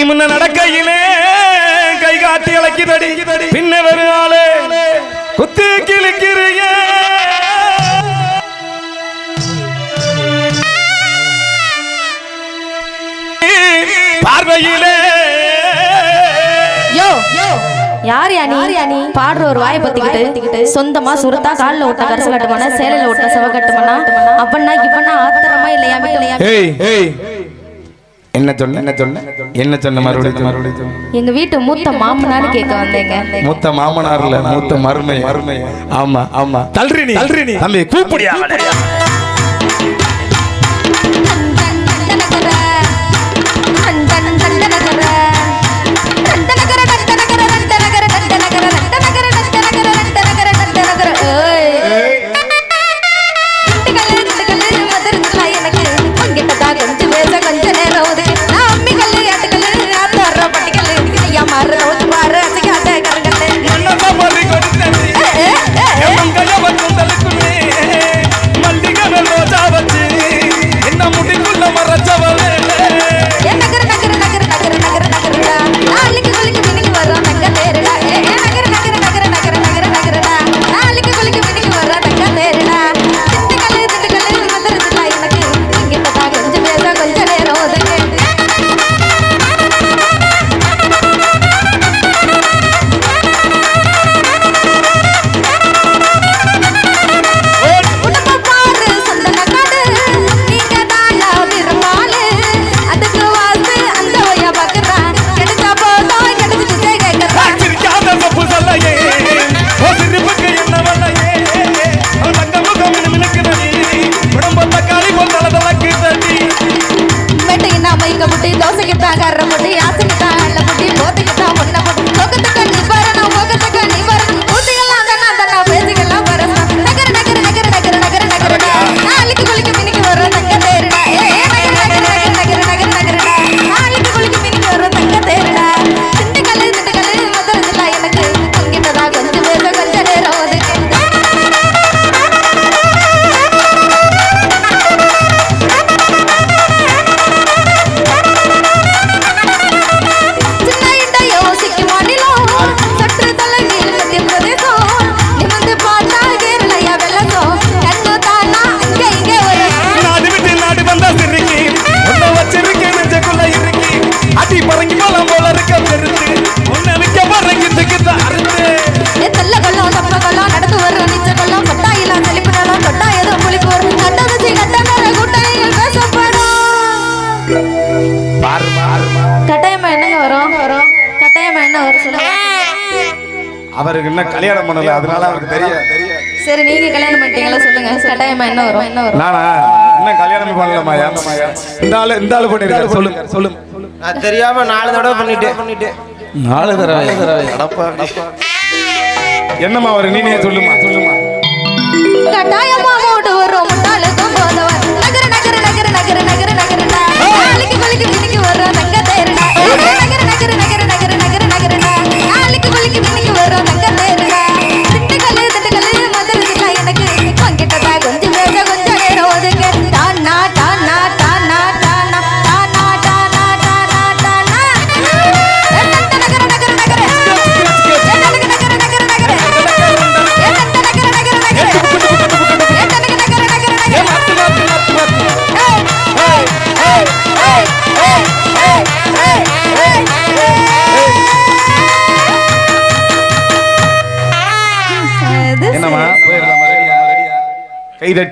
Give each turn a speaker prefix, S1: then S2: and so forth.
S1: நீ முன்ன நடக்கையிலே கை காட்டி அழைக்குதடி பின்ன வெறும் ஆளே. குத்து கிழிக்கிறிய பார்வையிலே.
S2: யோ யோ யார் யானி பாடுற ஒரு வாயை பத்திக்கிட்டு சொந்தமா சுருத்தா கால்ல ஓட்ட கரசு கட்டுமானா சேலையில ஓட்ட செவ கட்டுமானா அப்பன்னா இப்பன்னா ஆத்திரமா இல்லையாமே இல்லையா
S1: என்ன சொன்ன? என்ன சொன்ன? என்ன சொன்ன? மறுபடியும் மறுபடியும்
S2: எங்க வீட்டு மூத்த மாமனார் கேட்க வந்தேங்க.
S1: மூத்த மாமனார் இல்ல ஆமா ஆமா. தல்றி நீ. தல்றி நீ.
S2: கட்டாயமா என்னங்க வரும்? வரும் கட்டாயமா என்ன வரும் சொல்லுங்க.
S1: அவருக்கு இன்னும் கல்யாணம் பண்ணல அதனால அவருக்கு தெரியாது.
S2: சரி நீங்க கல்யாணம் பண்ணிட்டீங்களா சொல்லுங்க. கட்டாயமா என்ன வரும்? என்ன வரும்?
S1: நானா? என்ன கல்யாணம் பண்ணல மாயா. இந்த ஆளு இந்த ஆளு பண்ணிருக்காரு சொல்லுங்க சொல்லுங்க.
S3: நான் தெரியாம நாலு தடவை பண்ணிட்டே. பண்ணிட்டு.
S1: நாலு தடவை. என்ன அவரு நீனே சொல்லுமா சொல்லுமா. এটা